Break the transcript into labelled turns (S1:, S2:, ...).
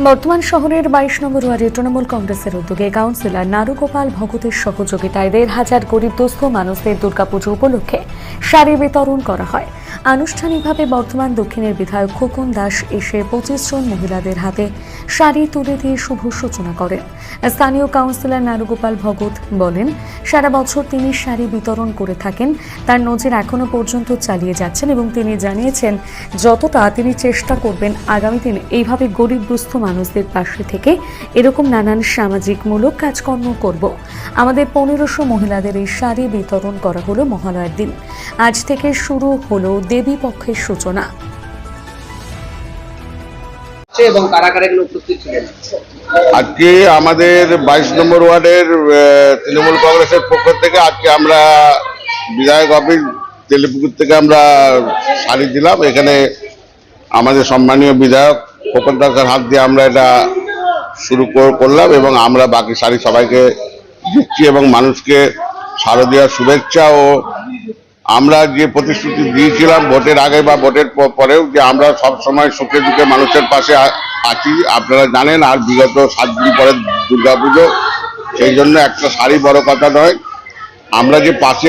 S1: বর্তমান শহরের বাইশ নম্বর ওয়ার্ডে তৃণমূল কংগ্রেসের উদ্যোগে কাউন্সিলর নারুগোপাল ভগতের সহযোগিতায় দেড় হাজার গরিব দুস্থ মানুষদের দুর্গাপুজো উপলক্ষে শাড়ি বিতরণ করা হয়। আনুষ্ঠানিকভাবে বর্ধমান দক্ষিণের বিধায়ক খোকন দাস এসে পঁচিশ জন মহিলাদের হাতে শাড়ি তুলে দিয়ে শুভ সূচনা করেন। স্থানীয় কাউন্সিলর নারুগোপাল ভগত বলেন, সারা বছর তিনি শাড়ি বিতরণ করে থাকেন, তার নজির এখনও পর্যন্ত চালিয়ে যাচ্ছেন এবং তিনি জানিয়েছেন, যতটা তিনি চেষ্টা করবেন আগামী দিনে এইভাবে গরিব দুস্থ মানুষদের পাশে থেকে এরকম নানান সামাজিকমূলক কাজকর্ম করব। আমাদের পনেরোশো মহিলাদের এই শাড়ি বিতরণ করা হলো মহালয়ার দিন। আজ থেকে শুরু হলো দেবী পক্ষের সূচনা।
S2: এবং কারা কারা উপস্থিত ছিলেন।
S3: আজকে আমাদের বাইশ নম্বর ওয়ার্ডের তৃণমূল কংগ্রেসের পক্ষ থেকে আজকে আমরা বিধায়ক অফিস তেলিপুকুর থেকে আমরা শাড়ি দিলাম। এখানে আমাদের সম্মানীয় বিধায়ক খোকন দাসের হাত দিয়ে আমরা এটা শুরু করলাম এবং আমরা বাকি শাড়ি সবাইকে দিচ্ছি এবং মানুষকে শারদীয়ার শুভেচ্ছা ও আমরা যে প্রতিশ্রুতি দিয়েছিলাম ভোটের আগে বা ভোটের পরেও যে আমরা সব সময় সুখে দুঃখে মানুষের পাশে আছি, আপনারা জানেন আর বিগত সাত দিন পরে দুর্গাপুজো, সেই জন্য একটা শাড়ি বড় কথা নয়। আমরা যে পাশে